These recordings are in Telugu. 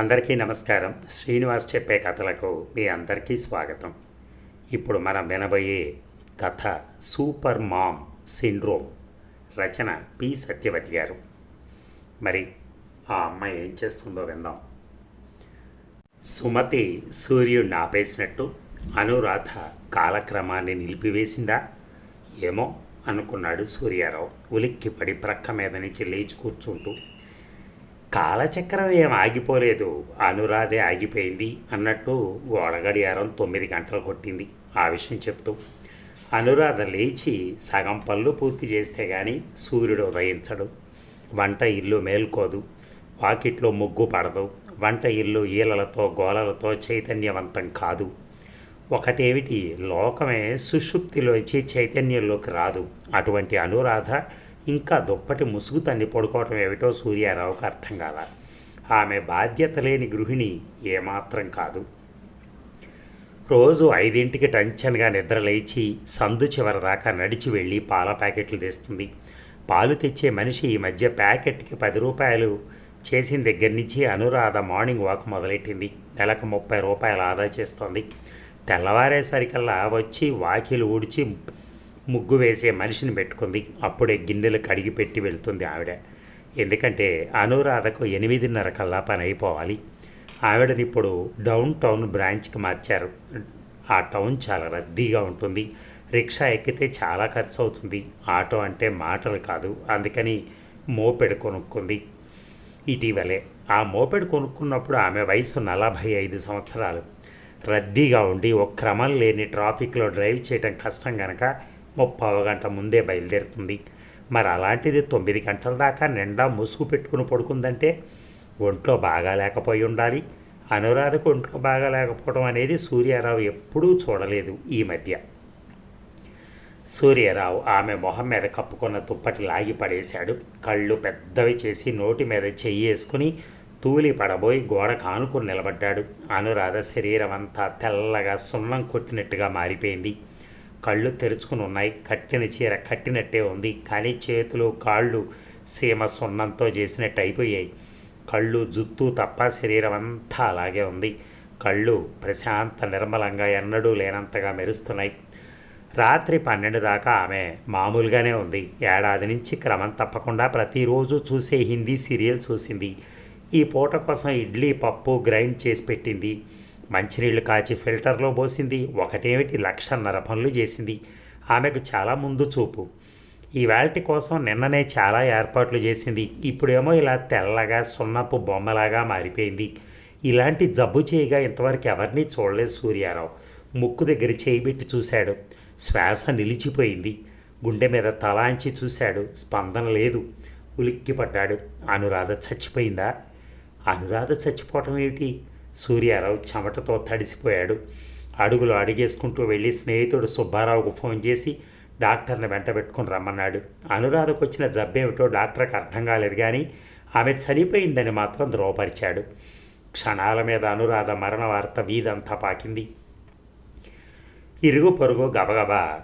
అందరికీ నమస్కారం. శ్రీనివాస్ చెప్పే కథలకు మీ అందరికీ స్వాగతం. ఇప్పుడు మనం వినబోయే కథ సూపర్ మామ్ సిండ్రోమ్ రచన పి. సత్యవతి గారు. మరి ఆ అమ్మాయి ఏం చేస్తుందో విందాం. సుమతి సూర్యుడిని ఆపేసినట్టు అనురాధ కాలక్రమాన్ని నిలిపివేసిందా? ఏమో అనుకున్నాడు సూర్యారావు. ఉలిక్కిపడి ప్రక్క మీద నుంచి లేచి కూర్చుంటూ కాలచక్రం ఏం ఆగిపోలేదు. అనురాధే ఆగిపోయింది అన్నట్టు గోడగడియారం తొమ్మిది గంటలు కొట్టింది. ఆ విషయం చెప్తూ అనురాధ లేచి సగం పళ్ళు పూర్తి చేస్తే కానీ సూర్యుడు ఉదయించడు. వంట ఇల్లు మేల్కోదు. వాకిట్లో ముగ్గు పడదు. వంట ఇల్లు ఈలలతో గోలలతో చైతన్యవంతం కాదు. ఒకటేమిటి లోకమే సుషుప్తిలోంచి చైతన్యంలోకి రాదు. అటువంటి అనురాధ ఇంకా దుప్పటి ముసుగు తన్ని పడుకోవటం ఏమిటో సూర్యారావుకు అర్థం కాల. ఆమె బాధ్యత లేని గృహిణి ఏమాత్రం కాదు. రోజు ఐదింటికి టెన్షన్గా నిద్రలేచి సందు చివరి దాకా నడిచి వెళ్ళి పాల ప్యాకెట్లు తెస్తుంది. పాలు తెచ్చే మనిషి ఈ మధ్య ప్యాకెట్కి పది రూపాయలు చేసిన దగ్గర నుంచి అనురాధ మార్నింగ్ వాక్ మొదలెట్టింది. నెలకు ముప్పై రూపాయలు ఆదా చేస్తోంది. తెల్లవారేసరికల్లా వచ్చి వాకిలు ఊడ్చి ముగ్గు వేసే మనిషిని పెట్టుకుంది. అప్పుడే గిన్నెలు కడిగి పెట్టి వెళ్తుంది ఆవిడ. ఎందుకంటే అనురాధకు ఎనిమిదిన్నర కల్లా పని అయిపోవాలి. ఆవిడని ఇప్పుడు డౌన్ టౌన్ బ్రాంచ్కి మార్చారు. ఆ టౌన్ చాలా రద్దీగా ఉంటుంది. రిక్షా ఎక్కితే చాలా ఖర్చు అవుతుంది ఆటో అంటే మాటలు కాదు. అందుకని మోపెడు కొనుక్కుంది ఇటీవలే. ఆ మోపెడు కొనుక్కున్నప్పుడు ఆమె వయసు నలభై ఐదు సంవత్సరాలు. రద్దీగా ఉండి ఒక క్రమం లేని ట్రాఫిక్లో డ్రైవ్ చేయడం కష్టం కనుక ముప్పావు గంట ముందే బయలుదేరుతుంది. మరి అలాంటిది తొమ్మిది గంటల దాకా నిండా ముసుగు పెట్టుకుని పడుకుందంటే ఒంట్లో బాగా లేకపోయి ఉండాలి. అనురాధకు ఒంట్లో బాగా లేకపోవడం అనేది సూర్యారావు ఎప్పుడూ చూడలేదు ఈ మధ్య. సూర్యారావు ఆమె మొహం మీద కప్పుకున్న దుప్పటి లాగి పడేశాడు. కళ్ళు పెద్దవి చేసి నోటి మీద చెయ్యి వేసుకుని తూలి పడబోయి గోడ కానుకుని నిలబడ్డాడు. అనురాధ శరీరం అంతా తెల్లగా సున్నం కొట్టినట్టుగా మారిపోయింది. కళ్ళు తెరుచుకుని ఉన్నాయి. కట్టిన చీర కట్టినట్టే ఉంది. కానీ చేతులు కాళ్ళు సీమ సున్నంతో చేసినట్టు అయిపోయాయి. కళ్ళు జుత్తు తప్ప శరీరం అంతా అలాగే ఉంది. కళ్ళు ప్రశాంత నిర్మలంగా ఎన్నడూ లేనంతగా మెరుస్తున్నాయి. రాత్రి పన్నెండు దాకా ఆమె మామూలుగానే ఉంది. ఏడాది నుంచి క్రమం తప్పకుండా ప్రతిరోజు చూసే హిందీ సీరియల్ చూసింది. ఈ పూట కోసం ఇడ్లీ పప్పు గ్రైండ్ చేసి పెట్టింది. మంచినీళ్ళు కాచి ఫిల్టర్లో పోసింది. ఒకటేమిటి? లక్షన్నర పనులు చేసింది. ఆమెకు చాలా ముందు చూపు. ఈ వేల్టి కోసం నిన్ననే చాలా ఏర్పాట్లు చేసింది. ఇప్పుడేమో ఇలా తెల్లగా సున్నపు బొమ్మలాగా మారిపోయింది. ఇలాంటి జబ్బు చేయగా ఇంతవరకు ఎవరినీ చూడలేదు సూర్యారావు. ముక్కు దగ్గర చేయి పెట్టి చూశాడు. శ్వాస నిలిచిపోయింది. గుండె మీద తలాంచి చూశాడు. స్పందన లేదు. ఉలిక్కిపడ్డాడు. అనురాధ చచ్చిపోయిందా? అనురాధ చచ్చిపోవటం ఏమిటి? సూర్యారావు చెమటతో తడిసిపోయాడు. అడుగులు అడిగేసుకుంటూ వెళ్ళి స్నేహితుడు సుబ్బారావుకు ఫోన్ చేసి డాక్టర్ని వెంట పెట్టుకుని రమ్మన్నాడు. అనురాధకు వచ్చిన జబ్బేమిటో డాక్టర్కి అర్థం కాలేదు కానీ ఆమె చనిపోయిందని మాత్రం ధృవపరిచాడు. క్షణాల మీద అనురాధ మరణ వార్త వీధంతా పాకింది. ఇరుగు పొరుగు గబగబా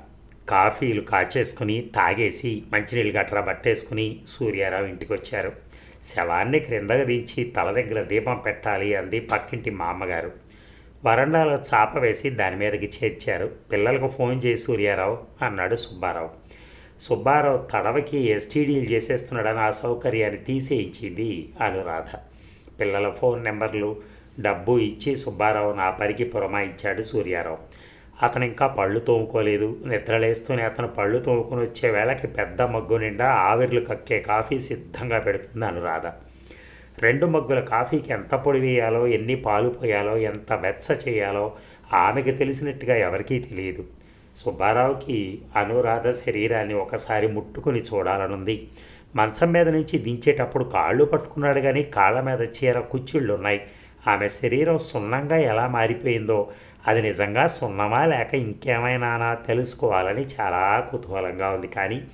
కాఫీలు కాచేసుకుని తాగేసి మంచినీళ్ళు గట్రా బట్టేసుకుని సూర్యారావు ఇంటికి వచ్చారు శవాన్ని క్రిందకు దించి తల దగ్గర దీపం పెట్టాలి అంది పక్కింటి మా అమ్మగారు వరండాలో చాప వేసి దాని మీదకి చేర్చారు. పిల్లలకు ఫోన్ చేసి సూర్యారావు అన్నాడు సుబ్బారావు. సుబ్బారావు తడవకి ఎస్టీడీలు చేసేస్తున్నాడని ఆ సౌకర్యాన్ని తీసేయించింది అనురాధ. పిల్లల ఫోన్ నెంబర్లు డబ్బు ఇచ్చి సుబ్బారావు నా పరికి పురమాయించాడు సూర్యారావు. అతను ఇంకా పళ్ళు తోముకోలేదు. నిద్రలేస్తూనే అతను పళ్ళు తోముకొని వచ్చే వేళకి పెద్ద మగ్గు నిండా ఆవిర్లు కక్కే కాఫీ సిద్ధంగా పెడుతుంది అనురాధ. రెండు మగ్గుల కాఫీకి ఎంత పొడి వేయాలో ఎన్ని పాలు పోయాలో ఎంత వెచ్చ చేయాలో ఆమెకు తెలిసినట్టుగా ఎవరికీ తెలియదు. సుబ్బారావుకి అనురాధ శరీరాన్ని ఒకసారి ముట్టుకుని చూడాలనుంది. మంచం మీద నుంచి దించేటప్పుడు కాళ్ళు పట్టుకున్నాడు కానీ కాళ్ళ మీద చీర కుచ్చుళ్ళు ఉన్నాయి ఆమె శరీరం సున్నంగా ఎలా మారిపోయిందో అది నిజంగా సున్నమా లేక ఇంకేమైనా తెలుసుకోవాలని చాలా కుతూహలంగా ఉంది. కానీ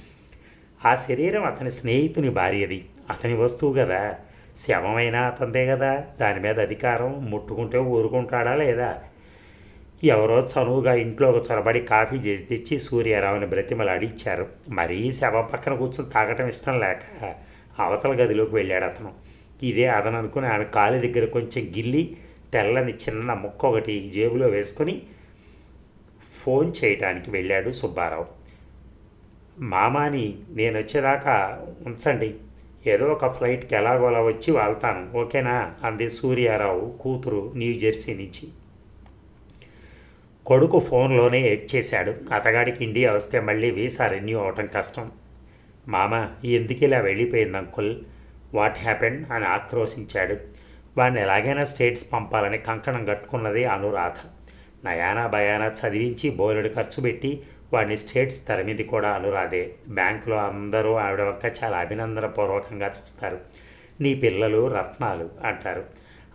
ఆ శరీరం అతని స్నేహితుని భార్యది. అతని వస్తువు కదా. శవమైనా అతందే కదా. దాని మీద అధికారం ముట్టుకుంటే ఊరుకుంటాడా లేదా? ఎవరో చనువుగా ఇంట్లో ఒక చొరబడి కాఫీ చేసి తెచ్చి సూర్యారావుని బ్రతిమలాడి ఇచ్చారు. మరీ శవం పక్కన కూర్చొని తాగటం ఇష్టం లేక అవతల గదిలోకి వెళ్ళాడు అతను. ఇదే అతను అనుకుని ఆమె కాలు దగ్గర కొంచెం గిల్లి తెల్లని చిన్న ముక్క ఒకటి జేబులో వేసుకొని ఫోన్ చేయటానికి వెళ్ళాడు సుబ్బారావు. మామాని నేను వచ్చేదాకా ఉంచండి. ఏదో ఒక ఫ్లైట్కి ఎలాగోలా వచ్చి వాళ్తాను. ఓకేనా? అంది సూర్యారావు కూతురు న్యూ జెర్సీ నుంచి. కొడుకు ఫోన్లోనే ఎడ్ చేశాడు. అతగాడికి ఇండియా వస్తే మళ్ళీ వీసా రెన్యూ అవటం కష్టం. మామ ఎందుకు ఇలా వెళ్ళిపోయింది అంకుల్? వాట్ హ్యాపెండ్ అని ఆక్రోశించాడు వాడిని ఎలాగైనా స్టేట్స్ పంపాలని కంకణం కట్టుకున్నది అనురాధ. నయానా భయానా చదివించి బోలెడు ఖర్చు పెట్టి వాడిని స్టేట్స్ తరిమిది కూడా అనురాధే. బ్యాంకులో అందరూ ఆవిడ వంక చాలా అభినందనపూర్వకంగా చూస్తారు. నీ పిల్లలు రత్నాలు అంటారు.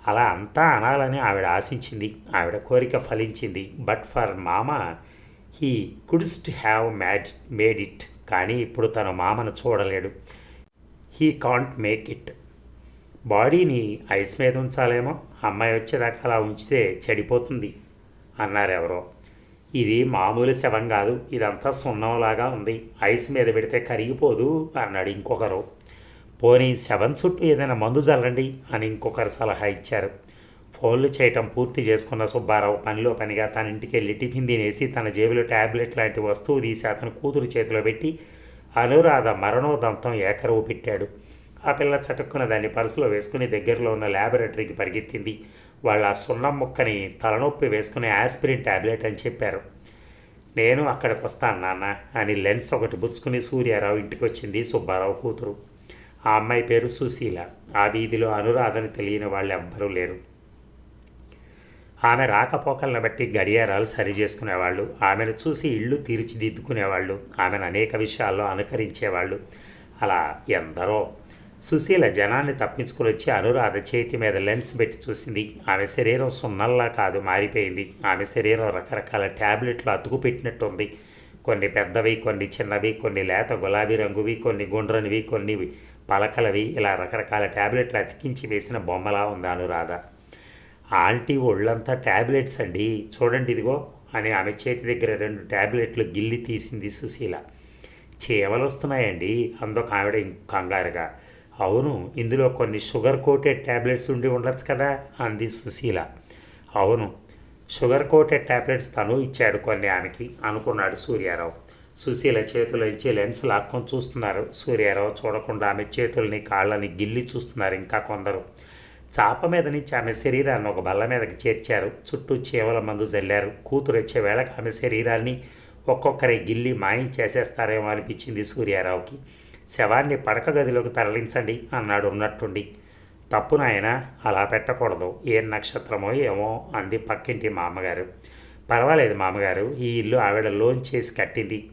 అలా అంతా అనాలని ఆవిడ ఆశించింది. ఆవిడ కోరిక ఫలించింది. బట్ ఫర్ మామ he couldst have mad made it. కానీ ఇప్పుడు తన మామను చూడలేడు. He can't make it. బాడీని ఐస్ మీద ఉంచాలేమో? అమ్మాయి వచ్చేదాకా అలా ఉంచితే చెడిపోతుంది అన్నారు ఎవరో ఇది మామూలు శవం కాదు ఇదంతా సున్నంలాగా ఉంది. ఐస్ మీద పెడితే కరిగిపోదు అన్నాడు ఇంకొకరు. పోనీ శవం చుట్టూ ఏదైనా మందు చల్లండి అని ఇంకొకరు సలహా ఇచ్చారు. ఫోన్లు చేయటం పూర్తి చేసుకున్న సుబ్బారావు పనిలో పనిగా తన ఇంటికి వెళ్ళి టిఫిన్ తినేసి తన జేబులో ట్యాబ్లెట్ లాంటి వస్తువు తీసి అతను కూతురు చేతిలో పెట్టి అనురాధ మరణోదంతం ఏకరవు పెట్టాడు. ఆ పిల్ల చటుక్కున దాన్ని పర్సులో వేసుకుని దగ్గరలో ఉన్న ల్యాబొరేటరీకి పరిగెత్తింది. వాళ్ళ సున్నం ముక్కని తలనొప్పి వేసుకునే ఆస్పిరిన్ ట్యాబ్లెట్ అని చెప్పారు. నేను అక్కడికి వస్తాను నాన్న అని లెన్స్ ఒకటి బుచ్చుకుని సూర్యారావు ఇంటికి వచ్చింది సుబ్బారావు కూతురు. ఆ అమ్మాయి పేరు సుశీల. ఆ వీధిలో అనురాధని తెలియని వాళ్ళు ఎవ్వరూ లేరు. ఆమె రాకపోకలను బట్టి గడియారాలు సరి చేసుకునేవాళ్ళు ఆమెను చూసి ఇళ్ళు తీర్చిదిద్దుకునేవాళ్ళు. ఆమెను అనేక విషయాల్లో అనుకరించేవాళ్ళు. అలా ఎందరో సుశీల జనాన్ని తప్పించుకుని వచ్చి అనురాధ చేతి మీద లెన్స్ పెట్టి చూసింది. ఆమె శరీరం సున్నల్లా కాదు మారిపోయింది. ఆమె శరీరం రకరకాల ట్యాబ్లెట్లు అతుకు పెట్టినట్టుంది కొన్ని పెద్దవి కొన్ని చిన్నవి కొన్ని లేత గులాబీ రంగువి కొన్ని గుండ్రనివి కొన్ని పలకలవి. ఇలా రకరకాల ట్యాబ్లెట్లు అతికించి వేసిన బొమ్మలా ఉంది అనురాధ. ఆంటీ ఒళ్ళంతా ట్యాబ్లెట్స్ అండి. చూడండి ఇదిగో అని ఆమె చేతి దగ్గర రెండు ట్యాబ్లెట్లు గిల్లి తీసింది సుశీల. చేవలు వస్తున్నాయండి అందొక ఆవిడ కంగారుగా. అవును ఇందులో కొన్ని షుగర్ కోటెడ్ ట్యాబ్లెట్స్ ఉండి ఉండొచ్చు కదా అంది సుశీల. అవును షుగర్ కోటెడ్ ట్యాబ్లెట్స్ తను ఇచ్చాడు కొన్ని ఆమెకి అనుకున్నాడు సూర్యారావు. సుశీల చేతులోంచి లెన్స్ లాక్కొని చూస్తున్నారు. సూర్యారావు చూడకుండా ఆమె చేతుల్ని కాళ్ళని గిల్లి చూస్తున్నారు ఇంకా కొందరు. చాప మీద నుంచి ఆమె శరీరాన్ని ఒక బల్ల మీదకి చేర్చారు. చుట్టూ చీవల మందు జల్లారు. కూతురు వచ్చే వేళకు ఆమె శరీరాన్ని ఒక్కొక్కరి గిల్లి మాయం చేసేస్తారేమో అనిపించింది సూర్యారావుకి. శవాన్ని పడక గదిలోకి తరలించండి అన్నాడు ఉన్నట్టుండి. తప్పు నాయన అలా పెట్టకూడదు. ఏ నక్షత్రమో ఏమో అంది పక్కింటి మామగారు. పర్వాలేదు మామగారు ఈ ఇల్లు ఆవిడ లోన్ చేసి కట్టింది.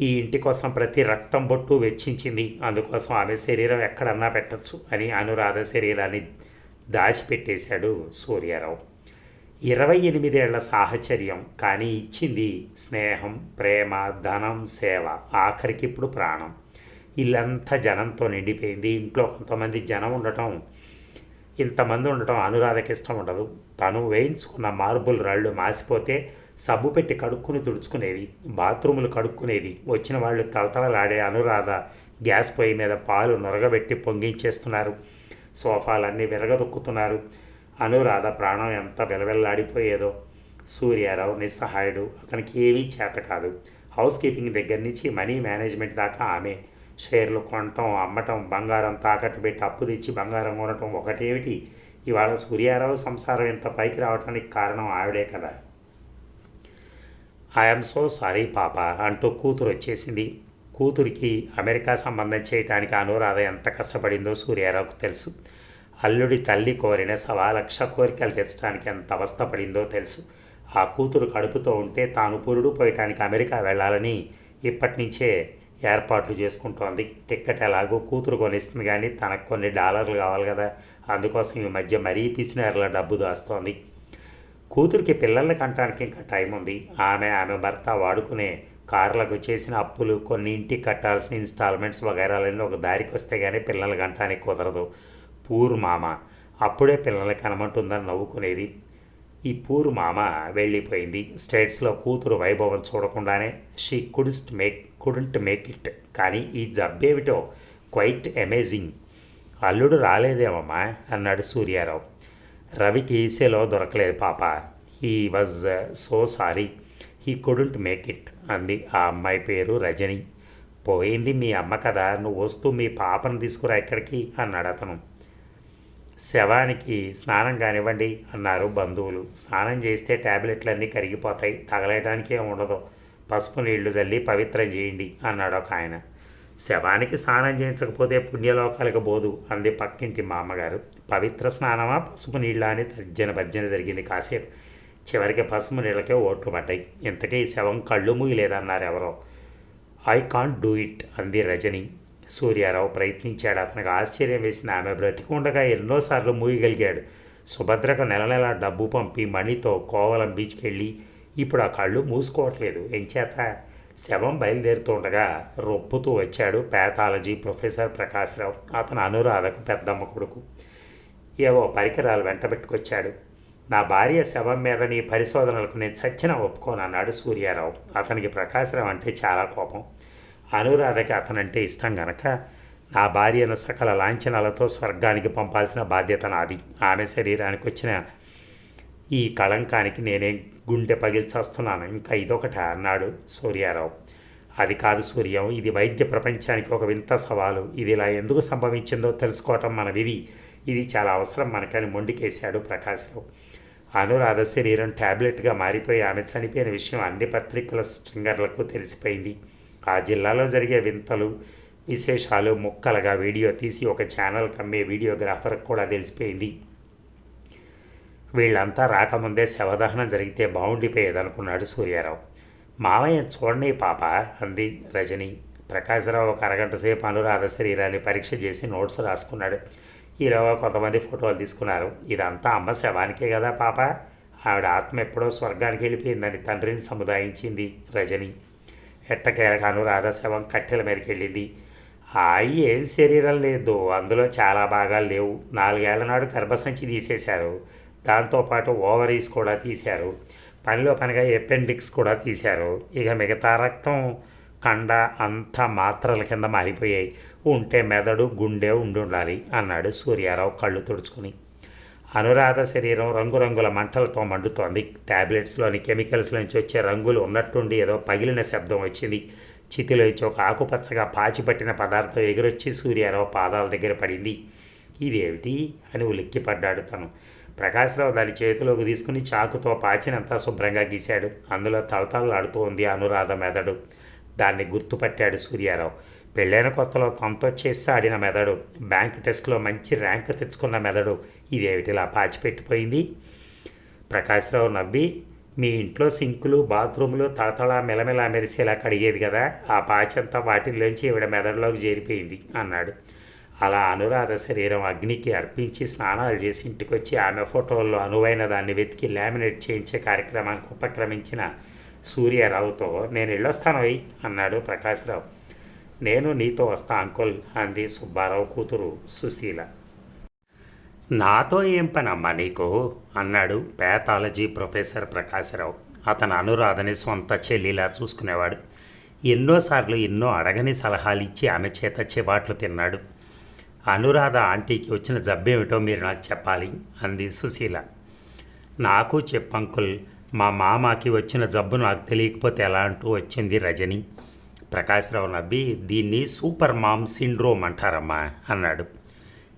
ఈ ఇంటి కోసం ప్రతి రక్తం బొట్టు వెచ్చించింది. అందుకోసం ఆమె శరీరం ఎక్కడన్నా పెట్టచ్చు అని అనురాధ శరీరాన్ని దాచిపెట్టేశాడు సూర్యారావు. ఇరవై ఎనిమిదేళ్ళ సాహచర్యం కానీ ఇచ్చింది స్నేహం ప్రేమ ధనం సేవ ఆఖరికి ఇప్పుడు ప్రాణం. ఇల్లంతా జనంతో నిండిపోయింది. ఇంట్లో కొంతమంది జనం ఉండటం ఇంతమంది ఉండటం అనురాధకి ఇష్టం ఉండదు. తను వేయించుకున్న మార్బుల్ రాళ్ళు మాసిపోతే సబ్బు పెట్టి కడుక్కుని తుడుచుకునేది బాత్రూములు కడుక్కునేది వచ్చిన వాళ్ళు తలతలలాడే అనురాధ గ్యాస్ పొయ్యి మీద పాలు నొరగబెట్టి పొంగించేస్తున్నారు. సోఫాలన్నీ విరగదొక్కుతున్నారు. అనురాధ ప్రాణం ఎంత వెలవెల్లాడిపోయేదో. సూర్యారావు నిస్సహాయుడు అతనికి ఏమీ చేత కాదు. హౌస్ కీపింగ్ దగ్గర నుంచి మనీ మేనేజ్మెంట్ దాకా ఆమె. షేర్లు కొనటం అమ్మటం బంగారం తాకట్టు పెట్టి అప్పు తెచ్చి బంగారం కొనటం ఒకటేమిటి? ఇవాళ సూర్యారావు సంసారం ఇంత పైకి రావడానికి కారణం ఆవిడే కదా. ఐఎమ్ సో సారీ పాప అంటూ కూతురు వచ్చేసింది. కూతురికి అమెరికా సంబంధం చేయటానికి అనురాధ ఎంత కష్టపడిందో సూర్యారావుకు తెలుసు. అల్లుడి తల్లి కోరిన సవా లక్ష కోరికలు తెచ్చడానికి ఎంత అవస్థపడిందో తెలుసు. ఆ కూతురు కడుపుతో ఉంటే తాను పురుడు పోయటానికి అమెరికా వెళ్ళాలని ఇప్పటి నుంచే ఏర్పాట్లు చేసుకుంటోంది. టిక్కెట్ ఎలాగో కూతురు కొనిస్తుంది కానీ తనకు కొన్ని డాలర్లు కావాలి కదా. అందుకోసం ఈ మధ్య మరీ పిసినారుల డబ్బు దాస్తోంది. కూతురికి పిల్లల్ని కంటానికి ఇంకా టైం ఉంది. ఆమె ఆమె భర్త వాడుకునే కార్లకు చేసిన అప్పులు కొన్ని ఇంటికి కట్టాల్సిన ఇన్స్టాల్మెంట్స్ వగైరాలన్నీ ఒక దారికి వస్తే కానీ పిల్లలు కంటానికి కుదరదు. పూర్ మామ అప్పుడే పిల్లల్ని కనమంటుందని నవ్వుకునేది. ఈ పూర్ మామ వెళ్ళిపోయింది. స్టేట్స్లో కూతురు వైభవం చూడకుండానే she couldst make couldn't make it కానీ ఈ జబ్బేమిటో క్వైట్ అమేజింగ్ అల్లుడు రాలేదేమమ్మా అన్నాడు సూర్యారావు. రవికి సెలవు దొరకలేదు పాప. He was so sorry he couldn't make it అంది ఆ అమ్మాయి పేరు రజని. పోయింది మీ అమ్మ కదా నువ్వు వస్తూ మీ పాపను తీసుకురా ఇక్కడికి అన్నాడు అతను. శవానికి స్నానం కానివ్వండి అన్నారు బంధువులు. స్నానం చేస్తే ట్యాబ్లెట్లన్నీ కరిగిపోతాయి తగలేయడానికి ఉండదు. పసుపు నీళ్ళు చల్లి పవిత్రం చేయండి అన్నాడు ఒక ఆయన. శవానికి స్నానం చేయించకపోతే పుణ్యలోకాలకు పోదు అంది పక్కింటి మా అమ్మగారు పవిత్ర స్నానమా పసుపు నీళ్ళ అని తర్జన భర్జన జరిగింది కాసేపు. చివరికి పసుపు నీళ్ళకే ఓట్లు పడ్డాయి. ఇంతకీ ఈ శవం కళ్ళు మూయలేదన్నారు ఎవరో. ఐ కాంట్ డూ ఇట్ అంది రజని. సూర్యారావు ప్రయత్నించాడు. అతనికి ఆశ్చర్యం వేసింది. ఆమె బ్రతికి ఉండగా ఎన్నోసార్లు మూయగలిగాడు. సుభద్రకు నెల నెల డబ్బు పంపి మణితో కోవలం బీచ్కి వెళ్ళి ఇప్పుడు ఆ కళ్ళు మూసుకోవట్లేదు. ఎంచేత శవం బయలుదేరుతుండగా రొప్పుతూ వచ్చాడు ప్యాథాలజీ ప్రొఫెసర్ ప్రకాశ్రావు అతను అనురాధకు పెద్దమ్మ కొడుకు. ఏవో పరికరాలు వెంటబెట్టుకొచ్చాడు నా భార్య శవం మీద నీ పరిశోధనలకు నేను చచ్చిన ఒప్పుకోనన్నాడు సూర్యారావు. అతనికి ప్రకాశరావు అంటే చాలా కోపం. అనురాధకి అతనంటే ఇష్టం గనక నా భార్యను సకల లాంఛనాలతో స్వర్గానికి పంపాల్సిన బాధ్యత నాది. ఆమె శరీరానికి వచ్చిన ఈ కళంకానికి నేనే గుండె పగిల్చేస్తున్నాను. ఇంకా ఇదొకట అన్నాడు సూర్యారావు. అది కాదు సూర్యం ఇది వైద్య ప్రపంచానికి ఒక వింత సవాలు. ఇది ఇలా ఎందుకు సంభవించిందో తెలుసుకోవటం మన విధి. ఇది చాలా అవసరం మనకని మొండికేశాడు ప్రకాశ్రావు. అనురాధ శరీరం ట్యాబ్లెట్గా మారిపోయి ఆమె చనిపోయిన విషయం అన్ని పత్రికల స్ట్రింగర్లకు తెలిసిపోయింది. ఆ జిల్లాలో జరిగే వింతలు విశేషాలు ముక్కలుగా వీడియో తీసి ఒక ఛానల్ కమ్మే వీడియోగ్రాఫర్కి కూడా తెలిసిపోయింది. వీళ్ళంతా రాకముందే శవదహనం జరిగితే బాగుండిపోయేదనుకున్నాడు సూర్యారావు. మామయ్య చూడండి పాప అంది రజని. ప్రకాశరావు ఒక అరగంట సేపు అనురాధ శరీరాన్ని పరీక్ష చేసి నోట్స్ రాసుకున్నాడు. ఈలోగా కొంతమంది ఫోటోలు తీసుకున్నారు. ఇదంతా అమ్మ శవానికే కదా పాప. ఆవిడ ఆత్మ ఎప్పుడో స్వర్గానికి వెళ్ళిపోయిందని తండ్రిని సముదాయించింది రజని. ఎట్టకేలకు అనురాధ శవం కట్టెల మీదకి వెళ్ళింది హాయి ఏం శరీరం లేదు. అందులో చాలా భాగాలు లేవు. నాలుగేళ్ళ నాడు గర్భసంచి తీసేశారు. దాంతోపాటు ఓవరీస్ కూడా తీశారు. పనిలో పనిగా ఎపెండిక్స్ కూడా తీశారు. ఇక మిగతా రక్తం కండ అంతా మాత్రల కింద మారిపోయాయి. ఉంటే మెదడు గుండె ఉండి ఉండాలి అన్నాడు సూర్యారావు కళ్ళు తుడుచుకుని. అనురాధ శరీరం రంగురంగుల మంటలతో మండుతోంది. ట్యాబ్లెట్స్లోని కెమికల్స్ నుంచి వచ్చే రంగులు ఉన్నట్టుండి ఏదో పగిలిన శబ్దం వచ్చింది. చితిలోంచి ఒక ఆకుపచ్చగా పాచిపట్టిన పదార్థం ఎగురొచ్చి సూర్యారావు పాదాల దగ్గర పడింది. ఇదేమిటి? అని ఉలిక్కిపడ్డాడు తను. ప్రకాశ్రావు దాని చేతిలోకి తీసుకుని చాకుతో పాచినంతా శుభ్రంగా గీశాడు. అందులో తలతలలాడుతూ ఉంది అనురాధ మెదడు. దాన్ని గుర్తుపట్టాడు సూర్యారావు. పెళ్ళైన కొత్తలో తనతో చేసి ఆడిన మెదడు. బ్యాంక్ టెస్ట్లో మంచి ర్యాంక్ తెచ్చుకున్న మెదడు. ఇదేమిటిలా పాచిపెట్టిపోయింది? ప్రకాశ్రావు నవ్వి మీ ఇంట్లో సింకులు బాత్రూములు తళతళ మెలమెల మెరిసేలా కడిగేది కదా. ఆ పాచంతా వాటిల్లోంచి ఈవిడ మెదడులోకి చేరిపోయింది అన్నాడు. అలా అనురాధ శరీరం అగ్నికి అర్పించి స్నానాలు చేసి ఇంటికొచ్చి ఆమె ఫోటోల్లో అనువైన దాన్ని వెతికి లామినేట్ చేయించే కార్యక్రమానికి ఉపక్రమించిన సూర్యారావుతో నేను వెళ్ళొస్తాను అన్నాడు ప్రకాశ్రావు. నేను నీతో వస్తా అంకుల్ అంది సుబ్బారావు కూతురు సుశీల. నాతో ఏం పనమ్మా నీకు? అన్నాడు పేథాలజీ ప్రొఫెసర్ ప్రకాశ్రావు. అతను అనురాధని సొంత చెల్లిలా చూసుకునేవాడు. ఎన్నోసార్లు ఎన్నో అడగని సలహాలు ఇచ్చి ఆమె చేత చివాట్లు తిన్నాడు. అనురాధ ఆంటీకి వచ్చిన జబ్బేమిటో మీరు నాకు చెప్పాలి అంది సుశీల. నాకు చెప్పంకుల్ మా మామకి వచ్చిన జబ్బు నాకు తెలియకపోతే ఎలా అంటూ వచ్చింది రజని. ప్రకాశ్రావు నవ్వి దీన్ని సూపర్ మామ్ సిండ్రోమ్ అంటారమ్మా అన్నాడు.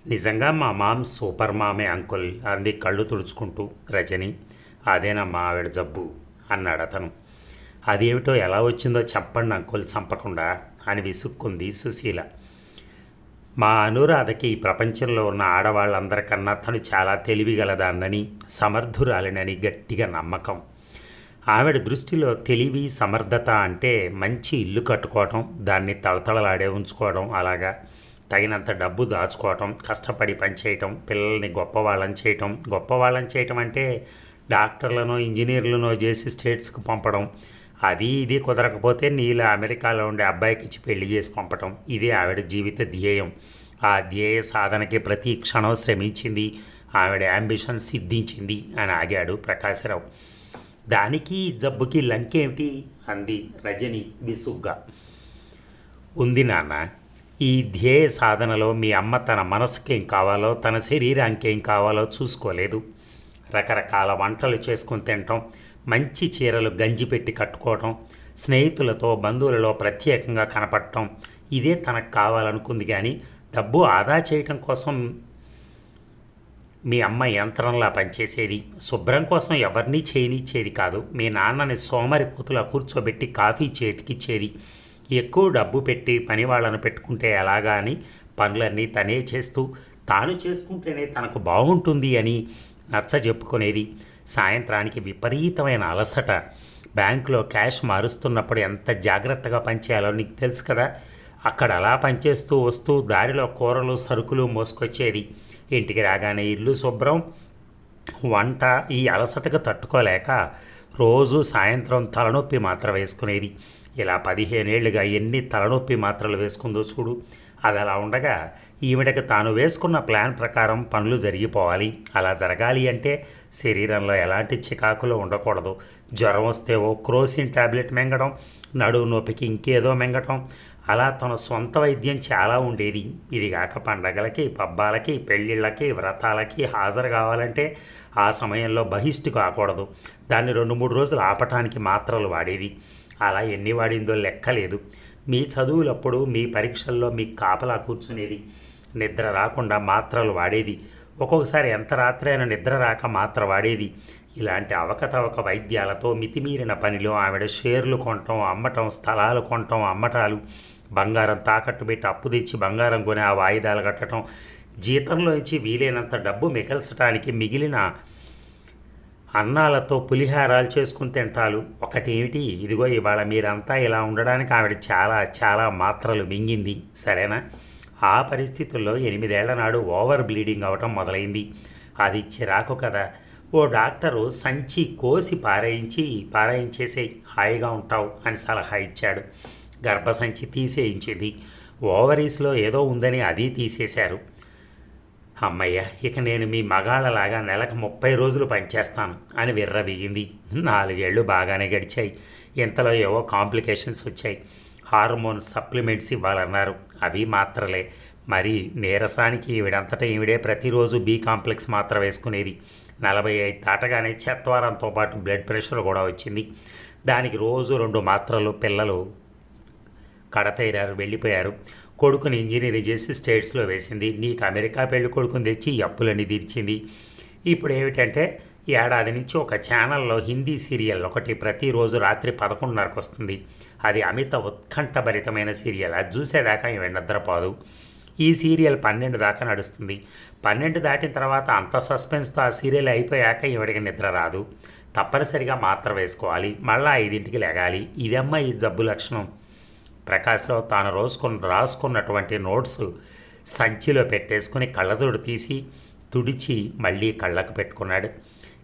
నిజంగా మా మామ్ సూపర్ మామే అంకుల్ అంది కళ్ళు తుడుచుకుంటూ రజని. అదేనమ్మా ఆవిడ జబ్బు అన్నాడు అతను. అదేమిటో ఎలా వచ్చిందో చెప్పండి అంకుల్ చంపకుండా అని విసుక్కుంది సుశీల. మా అనురాధకి ప్రపంచంలో ఉన్న ఆడవాళ్ళందరికన్నా తను చాలా తెలివిగలదాన్నని సమర్థురాలినని గట్టిగా నమ్మకం. ఆవిడ దృష్టిలో తెలివి సమర్థత అంటే మంచి ఇల్లు కట్టుకోవటం దాన్ని తళతళలాడే ఉంచుకోవడం అలాగా. తగినంత డబ్బు దాచుకోవటం కష్టపడి పనిచేయటం పిల్లల్ని గొప్పవాళ్ళని చేయటం. గొప్పవాళ్ళని చేయటం అంటే డాక్టర్లను ఇంజనీర్లనో చేసి స్టేట్స్కి పంపడం. అది ఇది కుదరకపోతే నీళ్ళు అమెరికాలో ఉండే అబ్బాయికి ఇచ్చి పెళ్ళి చేసి పంపటం. ఇదే ఆవిడ జీవిత ధ్యేయం. ఆ ధ్యేయ సాధనకి ప్రతి క్షణం శ్రమించింది. ఆవిడ అంబిషన్ సిద్ధించింది అని ఆగాడు ప్రకాశరావు. దానికి జబ్బుకి లంకేమిటి? అంది రజని విసుగ్గా. ఉంది నాన్న ఈ ధ్యేయ సాధనలో మీ అమ్మ తన మనసుకేం కావాలో తన శరీరానికి ఏం కావాలో చూసుకోలేదు. రకరకాల వంటలు చేసుకుని తినటం మంచి చీరలు గంజి పెట్టి కట్టుకోవటం స్నేహితులతో బంధువులలో ప్రత్యేకంగా కనపడటం ఇదే తనకు కావాలనుకుంది కానీ డబ్బు ఆదా చేయటం కోసం మీ అమ్మ యంత్రంలా పనిచేసేది. శుభ్రం కోసం ఎవరినీ చేయనిచ్చేది కాదు. మీ నాన్నని సోమరిపోతులా కూర్చోబెట్టి కాఫీ చేతికిచ్చేది. ఎక్కువ డబ్బు పెట్టి పని వాళ్ళను పెట్టుకుంటే ఎలాగా అని పనులన్నీ తనే చేస్తూ తాను చేసుకుంటేనే తనకు బాగుంటుంది అని నచ్చ చెప్పుకునేది సాయంత్రానికి విపరీతమైన అలసట. బ్యాంకులో క్యాష్ మారుస్తున్నప్పుడు ఎంత జాగ్రత్తగా పనిచేయాలో నీకు తెలుసు కదా. అక్కడ అలా పనిచేస్తూ వస్తూ దారిలో కూరలు సరుకులు మోసుకొచ్చేది. ఇంటికి రాగానే ఇల్లు శుభ్రం. వంట ఈ అలసటకు తట్టుకోలేక రోజు సాయంత్రం తలనొప్పి మాత్ర వేసుకునేది. ఇలా పదిహేనేళ్ళుగా ఎన్ని తలనొప్పి మాత్రలు వేసుకుందో చూడు. అది అలా ఉండగా ఈవిడకి తాను వేసుకున్న ప్లాన్ ప్రకారం పనులు జరిగిపోవాలి. అలా జరగాలి అంటే శరీరంలో ఎలాంటి చికాకులు ఉండకూడదు. జ్వరం వస్తే ఓ క్రోసిన్ టాబ్లెట్ మింగడం నడువు నొప్పికి ఇంకేదో మింగటం. అలా తన సొంత వైద్యం చాలా ఉండేది. ఇది కాక పండగలకి పబ్బాలకి పెళ్ళిళ్ళకి వ్రతాలకి హాజరు కావాలంటే ఆ సమయంలో బహిష్టి కాకూడదు. దాన్ని రెండు మూడు రోజులు ఆపటానికి మాత్రలు వాడేది. అలా ఎన్ని వాడిందో లెక్కలేదు. మీ చదువులప్పుడు మీ పరీక్షల్లో మీ కాపలా కూర్చునేది. నిద్ర రాకుండా మాత్రలు వాడేది. ఒక్కొక్కసారి ఎంత రాత్రి అయినా నిద్ర రాక మాత్ర వాడేది. ఇలాంటి అవకతవక వైద్యాలతో మితిమీరిన పనిలో ఆవిడ షేర్లు కొనటం అమ్మటం స్థలాలు కొనటం అమ్మటాలు బంగారం తాకట్టు పెట్టి అప్పు తెచ్చి బంగారం కొని ఆ వాయిదాలు కట్టడం జీతంలో ఇచ్చి వీలైనంత డబ్బు మిగల్చడానికి మిగిలిన అన్నాలతో పులిహారాలు చేసుకుని తింటాలు. ఒకటేమిటి? ఇదిగో ఇవాళ మీరంతా ఇలా ఉండడానికి ఆవిడ చాలా చాలా మాత్రలు మింగింది. సరేనా? ఆ పరిస్థితుల్లో ఎనిమిదేళ్ళ నాడు ఓవర్ బ్లీడింగ్ అవటం మొదలైంది. అది చిరాకు కదా. ఓ డాక్టరు సంచి కోసి పారాయించి పారాయించేసే హాయిగా ఉంటావు అని సలహా ఇచ్చాడు. గర్భసంచి తీసేయించింది. ఓవరీస్లో ఏదో ఉందని అది తీసేశారు. అమ్మయ్య ఇక నేను మీ మగాళ్ళలాగా నెలకు ముప్పై రోజులు పనిచేస్తాను అని విర్రబిగింది నాలుగేళ్ళు బాగానే గడిచాయి. ఇంతలో ఏవో కాంప్లికేషన్స్ వచ్చాయి. హార్మోన్ సప్లిమెంట్స్ ఇవ్వాలన్నారు. అవి మాత్రలే. మరి నీరసానికి ఈవిడంతటా ఈవిడే ప్రతిరోజు బీ కాంప్లెక్స్ మాత్ర వేసుకునేది. నలభై ఐదు దాటగానే చెత్వారంతో పాటు బ్లడ్ ప్రెషర్ కూడా వచ్చింది. దానికి రోజు రెండు మాత్రలు పిల్లలు కడతైరారు వెళ్ళిపోయారు. కొడుకుని ఇంజనీరింగ్ చేసి స్టేట్స్లో వేసింది. నీకు అమెరికా పెళ్ళి కొడుకుని తెచ్చి ఈ అప్పులన్నీ తీర్చింది. ఇప్పుడు ఏమిటంటే ఏడాది నుంచి ఒక ఛానల్లో హిందీ సీరియల్ ఒకటి ప్రతిరోజు రాత్రి పదకొండున్నరకు వస్తుంది. అది అమిత ఉత్కంఠభరితమైన సీరియల్. అది చూసేదాకా ఈమె నిద్రపోదు. ఈ సీరియల్ పన్నెండు దాకా నడుస్తుంది. పన్నెండు దాటిన తర్వాత అంత సస్పెన్స్తో ఆ సీరియల్ అయిపోయాక ఈవిడికి నిద్ర రాదు. తప్పనిసరిగా మాత్ర వేసుకోవాలి. మళ్ళీ ఐదింటికి లెగాలి. ఇదమ్మా ఈ జబ్బు లక్షణం. ప్రకాశ్రావు తాను రోజుకుని రాసుకున్నటువంటి నోట్స్ సంచిలో పెట్టేసుకుని కళ్ళజోడు తీసి తుడిచి మళ్ళీ కళ్ళకు పెట్టుకున్నాడు.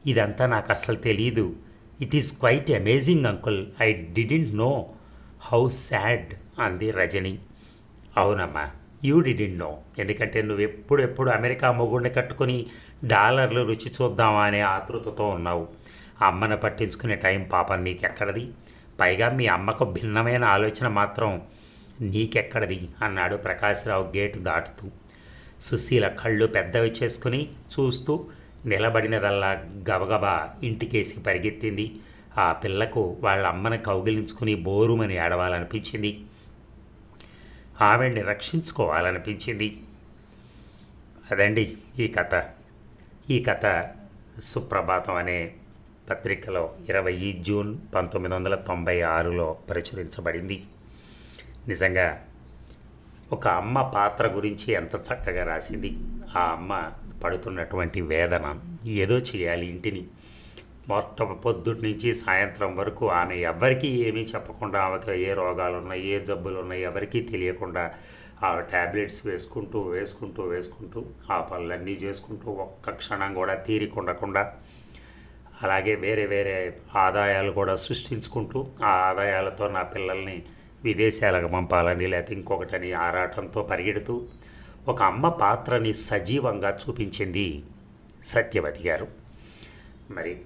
ఇదంతా నాకు అసలు తెలియదు it is quite amazing uncle. I didn't know how sad అంది రజని. అవునమ్మా యూ డిడింట్ నో. ఎందుకంటే నువ్వు ఎప్పుడెప్పుడు అమెరికా మొగుడిని కట్టుకుని డాలర్లు రుచి చూద్దామా అనే ఆతృతతో ఉన్నావు. అమ్మను పట్టించుకునే టైం పాపం నీకెక్కడది? పైగా మీ అమ్మకు భిన్నమైన ఆలోచన మాత్రం నీకెక్కడది? అన్నాడు ప్రకాశ్రావు గేటు దాటుతూ. సుశీల కళ్ళు పెద్దవి చేసుకుని చూస్తూ నిలబడినదల్లా గబగబా ఇంటికేసి పరిగెత్తింది. ఆ పిల్లకు వాళ్ళ అమ్మని కౌగిలించుకుని బోరుమని ఏడవాలనిపించింది. ఆవిడ్ని రక్షించుకోవాలనిపించింది. అదండి ఈ కథ. ఈ కథ సుప్రభాతం అనే పత్రికలో ఇరవై జూన్ పంతొమ్మిది వందల తొంభై ఆరులో ప్రచురించబడింది. నిజంగా ఒక అమ్మ పాత్ర గురించి ఎంత చక్కగా రాసింది. ఆ అమ్మ పడుతున్నటువంటి వేదన ఏదో చేయాలి ఇంటిని. మొత్తం పొద్దుటి నుంచి సాయంత్రం వరకు ఆమె ఎవరికీ ఏమీ చెప్పకుండా ఆమెకు ఏ రోగాలు ఉన్నాయి ఏ జబ్బులు ఉన్నాయి ఎవరికీ తెలియకుండా ఆ ట్యాబ్లెట్స్ వేసుకుంటూ వేసుకుంటూ వేసుకుంటూ ఆ పనులన్నీ చేసుకుంటూ ఒక్క క్షణం కూడా తీరిక ఉండకుండా అలాగే వేరే వేరే ఆదాయాలు కూడా సృష్టించుకుంటూ ఆ ఆదాయాలతో నా పిల్లల్ని విదేశాలకు పంపాలని లేకపోతే ఇంకొకటని ఆరాటంతో పరిగెడుతూ ఒక అమ్మ పాత్రని సజీవంగా చూపించింది సత్యవతి గారు. మరి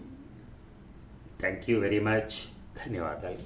థ్యాంక్ యూ వెరీ మచ్ ధన్యవాదాలు